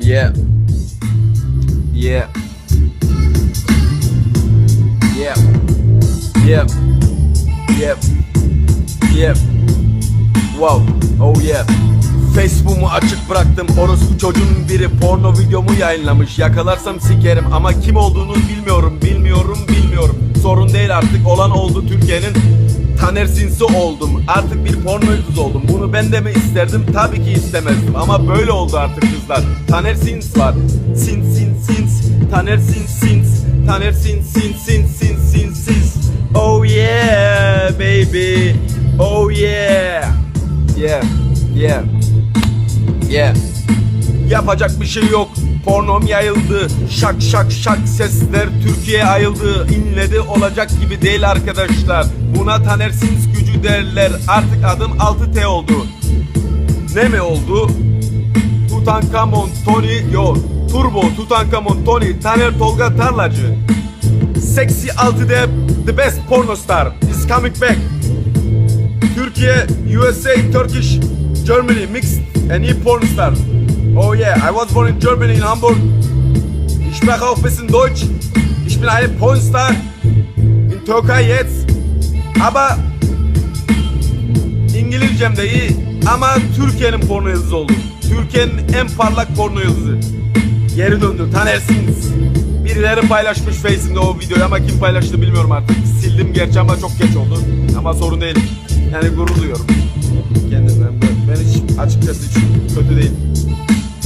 Yeah. Yeah. Yeah. Yeah. Yeah. Yeah. Wow. Oh yeah. Facebook'umu açık bıraktım Orospu çocuğun biri porno videomu yayınlamış Yakalarsam sikerim ama kim olduğunu bilmiyorum Bilmiyorum bilmiyorum Sorun değil artık olan oldu Türkiye'nin Taner Sinsi oldum. Artık bir porno yıldızı oldum. Bunu ben de mi isterdim? Tabii ki istemezdim. Ama böyle oldu artık kızlar. Taner Sins var. Sins sins sins. Taner Sins sins. Taner Sins sins sins sins sins sins. Oh yeah baby. Oh yeah. Yeah Yeah. Yeah. Yapacak bir şey yok. Pornom yayıldı. Şak şak şak sesler Türkiye ayıldı. İnledi olacak gibi değil arkadaşlar. Buna Taner Sins gücü derler. Artık adım 6T oldu. Ne mi oldu? Tutankamon Tony yo Turbo Tutankamon Tony Taner Tolga Tarlacı Sexy 6D The best porno star is coming back Türkiye, USA, Turkish, Germany mixed and e porn star. Oh yeah, I was born in Germany in Hamburg. Ich spreche auch ein bisschen Deutsch. Ich bin eine Pornstar in Türkei jetzt. Aber İngilizcem de iyi ama Türkiye'nin porno yıldızı oldum. Türkiye'nin en parlak porno yıldızı. Geri döndü Tanersiniz. Birileri paylaşmış Face'inde o videoyu ama kim paylaştı bilmiyorum artık. Sildim gerçi ama çok geç oldu. Ama sorun değil. Yani gurur duyuyorum kendimden. Ben hiç açıkçası hiç kötü değil.